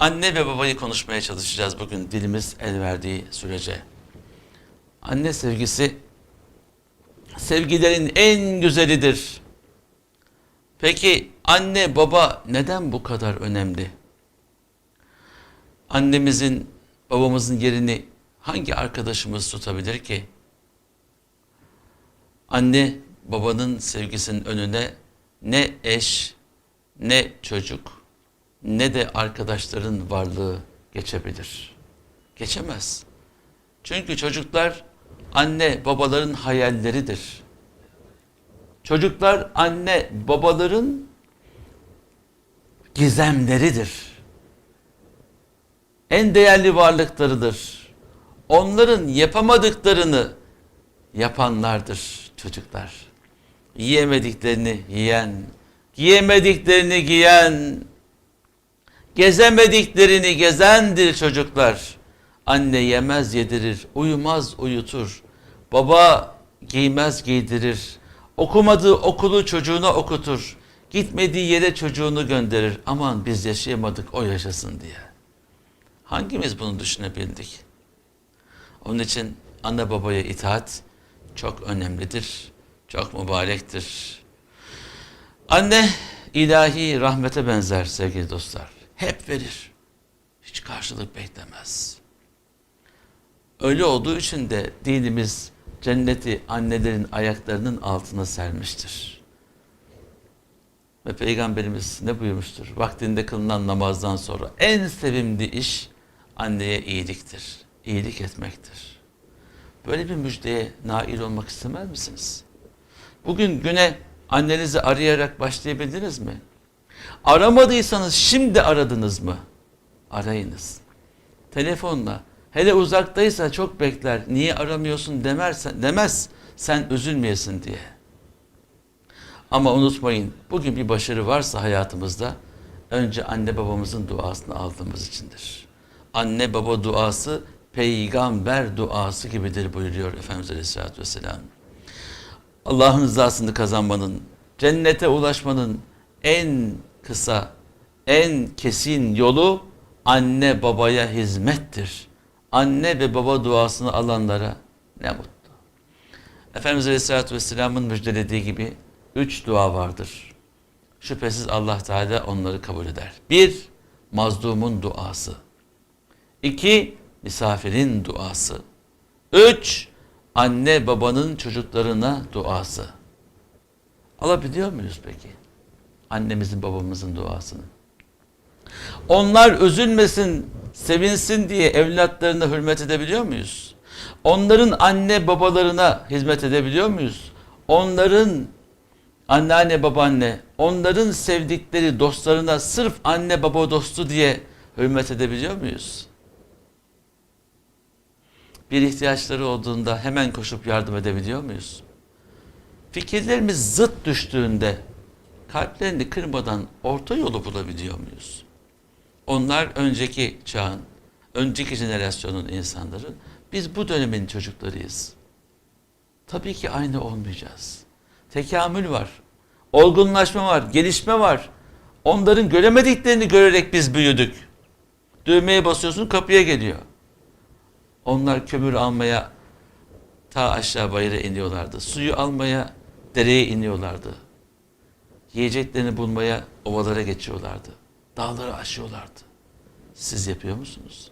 Anne ve babayı konuşmaya çalışacağız bugün dilimiz el verdiği sürece. Anne sevgisi sevgilerin en güzelidir. Peki anne baba neden bu kadar önemli? Annemizin babamızın yerini hangi arkadaşımız tutabilir ki? Anne babanın sevgisinin önüne ne eş, ne çocuk, ne de arkadaşların varlığı geçebilir. Geçemez. Çünkü çocuklar anne babaların hayalleridir. Çocuklar anne babaların gizemleridir. En değerli varlıklarıdır. Onların yapamadıklarını yapanlardır çocuklar. Yiyemediklerini yiyen, giyemediklerini giyen, gezemediklerini gezendir çocuklar. Anne yemez yedirir, uyumaz uyutur. Baba giymez giydirir. Okumadığı okulu çocuğuna okutur. Gitmediği yere çocuğunu gönderir. Aman biz yaşayamadık o yaşasın diye. Hangimiz bunu düşünebildik? Onun için anne babaya itaat çok önemlidir, çok mübarektir. Anne ilahi rahmete benzer sevgili dostlar. Hep verir. Hiç karşılık beklemez. Öyle olduğu için de dinimiz cenneti annelerin ayaklarının altına sermiştir. Ve Peygamberimiz ne buyurmuştur? Vaktinde kılınan namazdan sonra en sevimli iş anneye iyiliktir. İyilik etmektir. Böyle bir müjdeye nail olmak istemez misiniz? Bugün güne annenizi arayarak başlayabildiniz mi? Aramadıysanız şimdi aradınız mı? Arayınız. Telefonla. Hele uzaktaysa çok bekler. Niye aramıyorsun demersen, demez. Sen üzülmeyesin diye. Ama unutmayın bugün bir başarı varsa hayatımızda önce anne babamızın duasını aldığımız içindir. Anne baba duası peygamber duası gibidir buyuruyor Efendimiz Aleyhisselatü Vesselam. Allah'ın rızasını kazanmanın, cennete ulaşmanın en kısa, en kesin yolu anne babaya hizmettir. Anne ve baba duasını alanlara ne mutlu. Efendimiz Aleyhisselatü Vesselam'ın müjdelediği gibi üç dua vardır. Şüphesiz Allah Teala onları kabul eder. Bir, mazlumun duası. İki, misafirin duası. Üç, anne babanın çocuklarına duası. Alabiliyor muyuz peki? Annemizin babamızın duasını. Onlar üzülmesin, sevinsin diye evlatlarına hürmet edebiliyor muyuz? Onların anne babalarına hizmet edebiliyor muyuz? Onların anneanne babaanne, onların sevdikleri dostlarına sırf anne baba dostu diye hürmet edebiliyor muyuz? Bir ihtiyaçları olduğunda hemen koşup yardım edebiliyor muyuz? Fikirlerimiz zıt düştüğünde kalplerini kırmadan orta yolu bulabiliyor muyuz? Onlar önceki çağın, önceki jenerasyonun insanları. Biz bu dönemin çocuklarıyız. Tabii ki aynı olmayacağız. Tekamül var. Olgunlaşma var, gelişme var. Onların göremediklerini görerek biz büyüdük. Düğmeye basıyorsun kapıya geliyor. Onlar kömür almaya ta aşağı bayıra iniyorlardı. Suyu almaya dereye iniyorlardı. Yiyeceklerini bulmaya ovalara geçiyorlardı. Dağları aşıyorlardı. Siz yapıyor musunuz?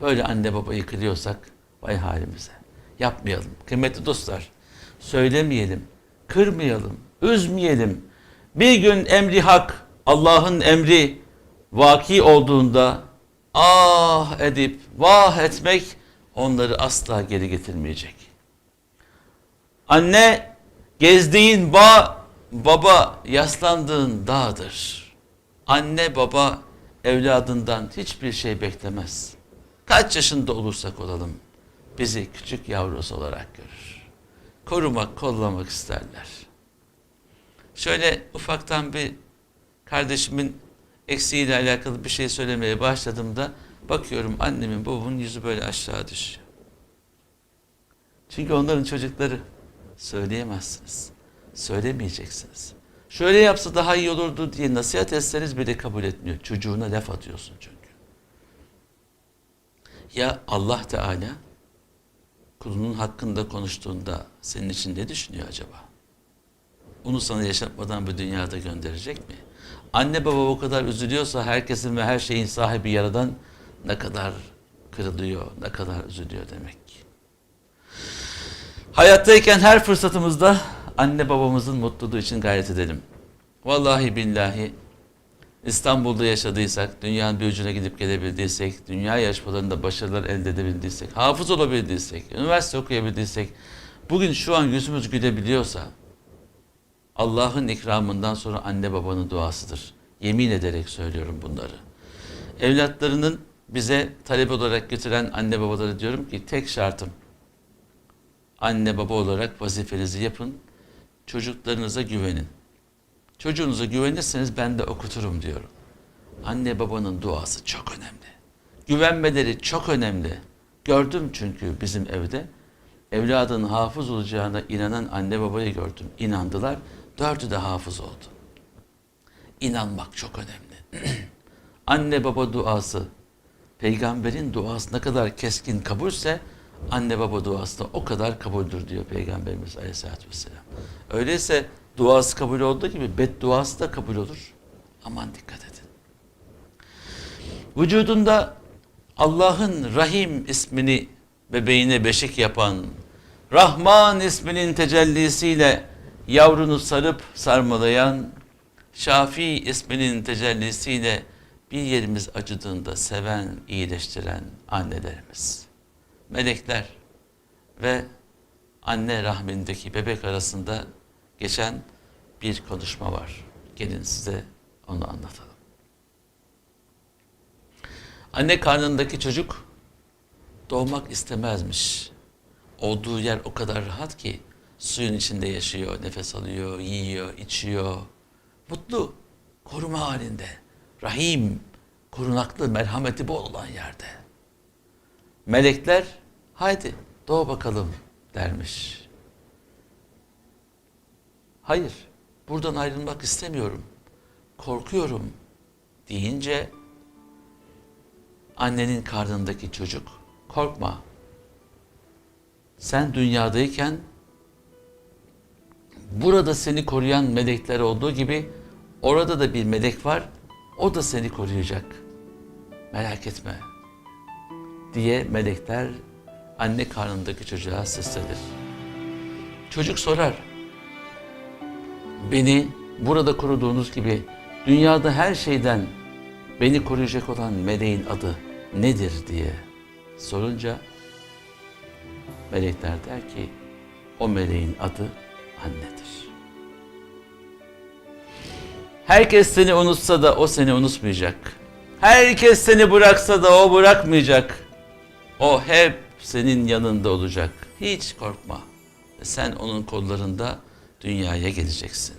Böyle anne babayı kırıyorsak vay halimize. Yapmayalım. Kıymetli dostlar, söylemeyelim, kırmayalım, üzmeyelim. Bir gün emri hak, Allah'ın emri vaki olduğunda ah edip vah etmek onları asla geri getirmeyecek. Anne gezdiğin bağ, baba yaslandığın dağdır. Anne baba evladından hiçbir şey beklemez. Kaç yaşında olursak olalım bizi küçük yavrusu olarak görür. Korumak, kollamak isterler. Şöyle ufaktan bir kardeşimin eksiğiyle alakalı bir şey söylemeye başladığımda bakıyorum annemin babamın yüzü böyle aşağı düşüyor. Çünkü onların çocukları söyleyemezsiniz. Söylemeyeceksiniz. Şöyle yapsa daha iyi olurdu diye nasihat etseniz bile kabul etmiyor. Çocuğuna laf atıyorsun çünkü. Ya Allah Teala kulunun hakkında konuştuğunda senin için ne düşünüyor acaba? Onu sana yaşatmadan bu dünyada gönderecek mi? Anne baba o kadar üzülüyorsa herkesin ve her şeyin sahibi yaradan ne kadar kırılıyor, ne kadar üzülüyor demek. Hayattayken her fırsatımızda anne babamızın mutluluğu için gayret edelim. Vallahi billahi İstanbul'da yaşadıysak, dünyanın bir ucuna gidip gelebildiysek, dünya yarışmalarında başarılar elde edebildiysek, hafız olabildiysek, üniversite okuyabildiysek, bugün şu an yüzümüz gülebiliyorsa, Allah'ın ikramından sonra anne babanın duasıdır. Yemin ederek söylüyorum bunları. Evlatlarının bize talep olarak getiren anne babaları diyorum ki tek şartım anne baba olarak vazifenizi yapın. Çocuklarınıza güvenin. Çocuğunuza güvenirseniz ben de okuturum diyorum. Anne babanın duası çok önemli. Güvenmeleri çok önemli. Gördüm çünkü bizim evde evladının hafız olacağına inanan anne babayı gördüm. İnandılar. Dördü de hafız oldu. İnanmak çok önemli. anne baba duası, peygamberin duası ne kadar keskin kabulse anne baba duası da o kadar kabuldür diyor Peygamberimiz Aleyhisselatü Vesselam. Öyleyse duası kabul olduğu gibi bedduası da kabul olur. Aman dikkat edin. Vücudunda Allah'ın Rahim ismini bebeğine beşik yapan, Rahman isminin tecellisiyle yavrunu sarıp sarmalayan, Şafi isminin tecellisiyle bir yerimiz acıdığında seven, iyileştiren annelerimiz, melekler ve anne rahmindeki bebek arasında geçen bir konuşma var. Gelin size onu anlatalım. Anne karnındaki çocuk doğmak istemezmiş. Olduğu yer o kadar rahat ki suyun içinde yaşıyor, nefes alıyor, yiyor, içiyor. Mutlu, koruma halinde. Rahim, korunaklı, merhameti bol olan yerde. Melekler, haydi doğ bakalım dermiş. Hayır, buradan ayrılmak istemiyorum. Korkuyorum deyince annenin karnındaki çocuk korkma. Sen dünyadayken burada seni koruyan melekler olduğu gibi orada da bir melek var. O da seni koruyacak. Merak etme. Diye melekler anne karnındaki çocuğa seslenir. Çocuk sorar. Beni burada koruduğunuz gibi dünyada her şeyden beni koruyacak olan meleğin adı nedir diye sorunca melekler der ki o meleğin adı annedir. Herkes seni unutsa da o seni unutmayacak. Herkes seni bıraksa da o bırakmayacak. O hep senin yanında olacak. Hiç korkma. Sen onun kollarında dünyaya geleceksin.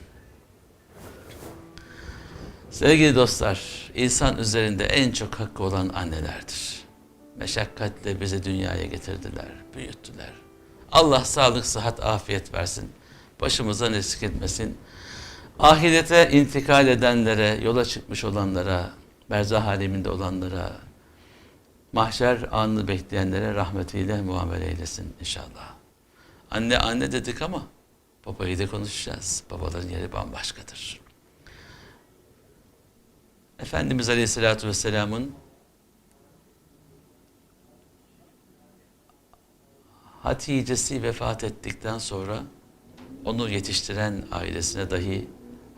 Sevgili dostlar, insan üzerinde en çok hakkı olan annelerdir. Meşakkatle bizi dünyaya getirdiler, büyüttüler. Allah sağlık, sıhhat, afiyet versin. Başımızdan eksik etmesin. Ahirete intikal edenlere, yola çıkmış olanlara, berzah aleminde olanlara, mahşer anını bekleyenlere rahmetiyle muamele eylesin inşallah. Anne anne dedik ama babayı da konuşacağız. Babaların yeri bambaşkadır. Efendimiz Aleyhisselatü Vesselam'ın Hatice'si vefat ettikten sonra onu yetiştiren ailesine dahi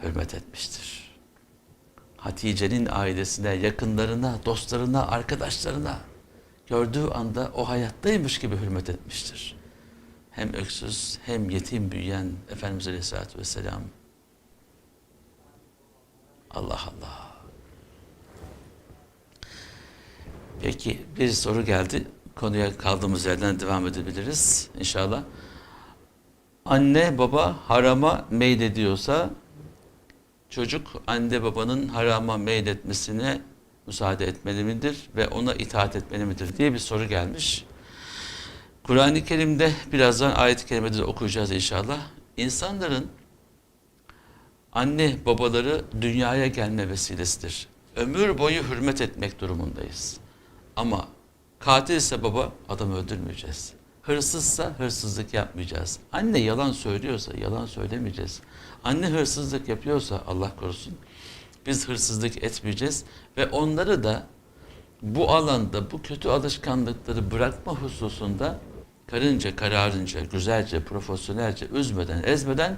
hürmet etmiştir. Hatice'nin ailesine, yakınlarına, dostlarına, arkadaşlarına gördüğü anda o hayattaymış gibi hürmet etmiştir. Hem öksüz hem yetim büyüyen Efendimiz Aleyhisselatü Vesselam Allah Allah. Peki bir soru geldi. Konuya kaldığımız yerden devam edebiliriz inşallah. Anne baba harama meylediyorsa çocuk anne babanın harama meyletmesine müsaade etmeli midir ve ona itaat etmeli midir diye bir soru gelmiş. Kur'an-ı Kerim'de birazdan ayet-i kerimede de okuyacağız inşallah. İnsanların Anne babaları dünyaya gelme vesilesidir. Ömür boyu hürmet etmek durumundayız. Ama katil ise baba adam öldürmeyeceğiz. Hırsızsa hırsızlık yapmayacağız. Anne yalan söylüyorsa yalan söylemeyeceğiz. Anne hırsızlık yapıyorsa Allah korusun biz hırsızlık etmeyeceğiz ve onları da bu alanda bu kötü alışkanlıkları bırakma hususunda karınca kararınca, güzelce, profesyonelce, üzmeden, ezmeden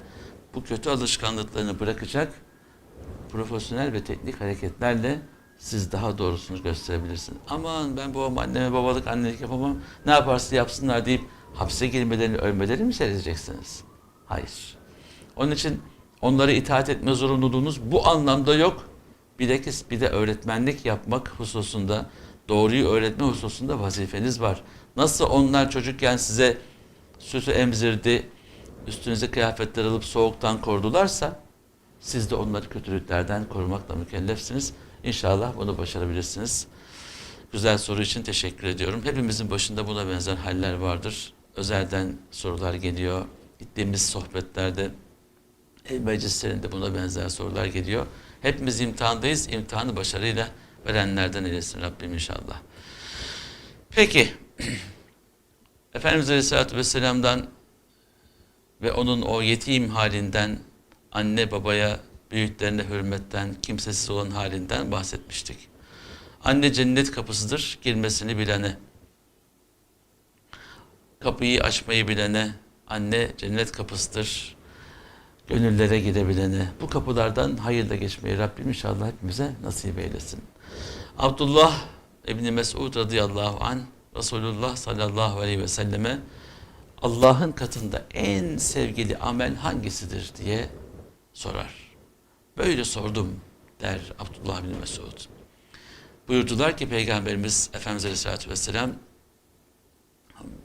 bu kötü alışkanlıklarını bırakacak profesyonel ve teknik hareketlerle siz daha doğrusunu gösterebilirsiniz. Aman ben babam anneme babalık annelik yapamam ne yaparsa yapsınlar deyip hapse girmelerini ölmelerini mi seyredeceksiniz? Hayır. Onun için onlara itaat etme zorunluluğunuz bu anlamda yok. Bilakis bir de öğretmenlik yapmak hususunda, doğruyu öğretme hususunda vazifeniz var. Nasıl onlar çocukken size sütü emzirdi, üstünüze kıyafetler alıp soğuktan korudularsa, siz de onları kötülüklerden korumakla mükellefsiniz. İnşallah bunu başarabilirsiniz. Güzel soru için teşekkür ediyorum. Hepimizin başında buna benzer haller vardır. Özelden sorular geliyor. Gittiğimiz sohbetlerde, meclislerinde buna benzer sorular geliyor. Hepimiz imtihandayız. İmtihanı başarıyla verenlerden eylesin Rabbim inşallah. Peki, Efendimiz Aleyhisselatü Vesselam'dan ve onun o yetim halinden, anne babaya, büyüklerine hürmetten, kimsesiz olan halinden bahsetmiştik. Anne cennet kapısıdır, girmesini bilene. Kapıyı açmayı bilene, anne cennet kapısıdır, gönüllere girebilene. Bu kapılardan hayırla geçmeyi Rabbim inşallah hepimize nasip eylesin. Abdullah İbni Mesud radıyallahu an Resulullah sallallahu aleyhi ve selleme Allah'ın katında en sevgili amel hangisidir diye sorar. Böyle sordum der Abdullah bin Mesud. Buyurdular ki Peygamberimiz Efendimiz Aleyhisselatü Vesselam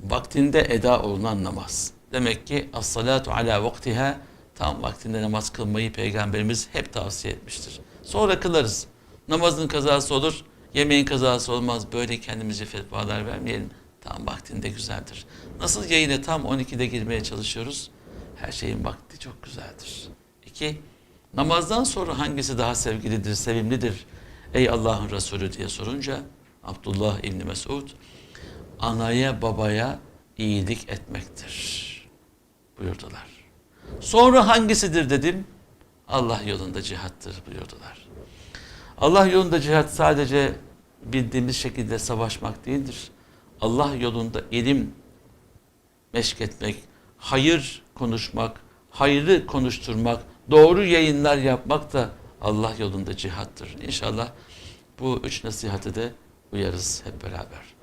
vaktinde eda olunan namaz. Demek ki as-salatu ala vaktiha tam vaktinde namaz kılmayı Peygamberimiz hep tavsiye etmiştir. Sonra kılarız. Namazın kazası olur, yemeğin kazası olmaz. Böyle kendimize fetvalar vermeyelim. Tam vaktinde güzeldir. Nasıl yayına tam 12'de girmeye çalışıyoruz? Her şeyin vakti çok güzeldir. İki, namazdan sonra hangisi daha sevgilidir, sevimlidir? Ey Allah'ın Resulü diye sorunca Abdullah İbni Mesud anaya babaya iyilik etmektir buyurdular. Sonra hangisidir dedim. Allah yolunda cihattır buyurdular. Allah yolunda cihat sadece bildiğimiz şekilde savaşmak değildir. Allah yolunda ilim meşk etmek, hayır konuşmak, hayrı konuşturmak, doğru yayınlar yapmak da Allah yolunda cihattır. İnşallah bu üç nasihati de uyarız hep beraber.